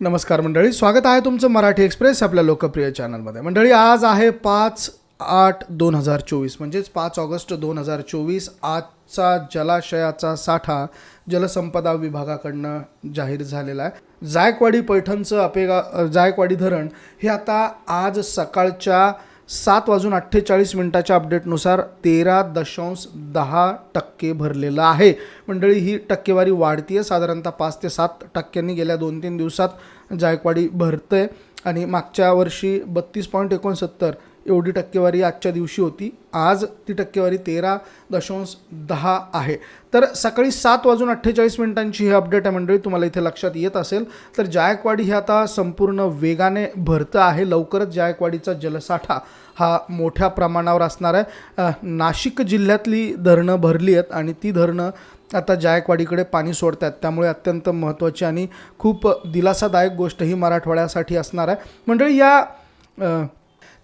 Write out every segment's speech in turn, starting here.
नमस्कार मंडळी स्वागत आहे तुमचं मराठी एक्सप्रेस आपल्या लोकप्रिय चॅनलमध्ये. मंडळी आज आहे पाच आठ दोन हजार चोवीस म्हणजेच पाच ऑगस्ट दोन हजार चोवीस आजचा जलाशयाचा साठा जलसंपदा विभागाकडनं जाहीर झालेला आहे. जायकवाडी पैठणचं अपेगा जायकवाडी धरण हे आता आज सकाळच्या सात वाजून अठ्ठेचाळीस मिनिटाच्या अपडेटनुसार तेरा दशांश दहा टक्के भरलेलं आहे. मंडळी ही टक्केवारी वाढती आहे साधारणतः पाच ते सात टक्क्यांनी गेल्या दोन तीन दिवसात जायकवाडी भरतं आहे आणि मागच्या वर्षी बत्तीस पॉईंट एकोणसत्तर एवढी टक्केवारी आजच्या दिवशी होती. आज ती टक्केवारी तेरा दशांश दहा आहे. तर सकाळी सात वाजून अठ्ठेचाळीस मिनिटांची ही अपडेट आहे मंडळी. तुम्हाला इथे लक्षात येत असेल. तर जायकवाडी ही आता संपूर्ण वेगाने भरतं आहे. लवकरच जायकवाडीचा जलसाठा हा मोठ्या प्रमाणावर असणार आहे. नाशिक जिल्ह्यातली धरणं भरली आहेत आणि ती धरणं आता जायकवाडीकडे पाणी सोडतात त्यामुळे अत्यंत महत्त्वाची आणि खूप दिलासादायक गोष्ट ही मराठवाड्यासाठी असणार आहे. मंडळी या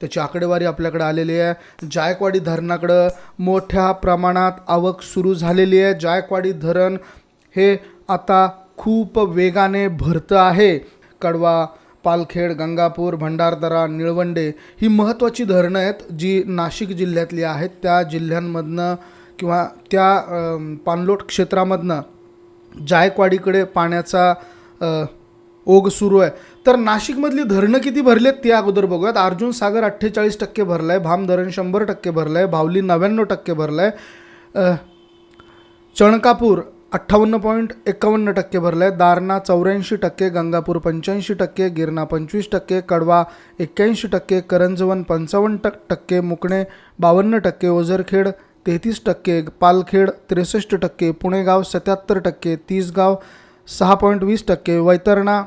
त्याची आकडेवारी आपल्याकडे आलेली आहे. जायकवाडी धरणाकडं मोठ्या प्रमाणात आवक सुरू झालेली आहे. जायकवाडी धरण हे आता खूप वेगाने भरतं आहे. कडवा पालखेड गंगापूर भंडारदरा निळवंडे ही महत्त्वाची धरणं आहेत जी नाशिक जिल्ह्यातली आहेत. त्या जिल्ह्यांमधनं किंवा त्या पाणलोट क्षेत्रामधनं जायकवाडीकडे पाण्याचा ओघ सुरू आहे. तर नाशिकमधली धरणं किती भरलेत ते अगोदर बघूयात. अर्जुन सागर अठ्ठेचाळीस टक्के भरलं आहे भाम धरण शंभर टक्के भरलं आहे भावली नव्याण्णव टक्के भरलं आहे चणकापूर अठ्ठावन्न पॉईंट एकावन्न टक्के भरलं आहे दारणा चौऱ्याऐंशी टक्के गंगापूर पंच्याऐंशी टक्के गिरणा पंचवीस टक्के कडवा एक्क्याऐंशी टक्के करंजवन पंचावन्न टक टक्के मुकणे बावन्न टक्के ओझरखेड तेहतीस टक्के पालखेड त्रेसष्ट टक्के पुणेगाव सत्याहत्तर टक्के तीसगाव सहा पॉईंट वीस टक्के वैतरणा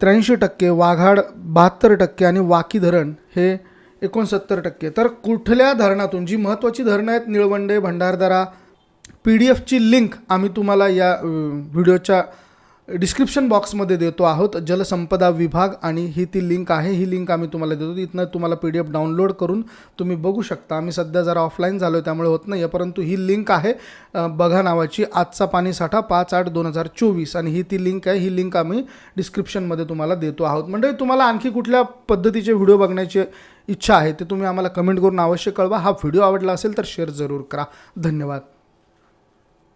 त्र्याऐंशी टक्के वाघाड बहात्तर टक्के आणि वाकी धरण हे एकोणसत्तर टक्के. तर कुठल्या धरणातून जी महत्त्वाची धरणं आहेत निळवंडे भंडारदरा पी डी एफची लिंक आम्ही तुम्हाला या व्हिडिओच्या डिस्क्रिप्शन बॉक्समध्ये देतो आहोत. जलसंपदा विभाग आणि ही ती लिंक आहे. ही लिंक आम्ही तुम्हाला देतो. इथनं तुम्हाला पी डी एफ डाउनलोड करून तुम्ही बघू शकता. आम्ही सध्या जरा ऑफलाईन झालो आहे त्यामुळे होत नाही आहे परंतु ही लिंक आहे बघा नावाची आजचा पाणीसाठा पाच आठ दोन हजार चोवीस. आणि ही ती लिंक आहे. ही लिंक आम्ही डिस्क्रिप्शनमध्ये तुम्हाला देतो आहोत. म्हणजे तुम्हाला आणखी कुठल्या पद्धतीचे व्हिडिओ बघण्याची इच्छा आहे ते तुम्ही आम्हाला कमेंट करून अवश्य कळवा. हा व्हिडिओ आवडला असेल तर शेअर जरूर करा. धन्यवाद.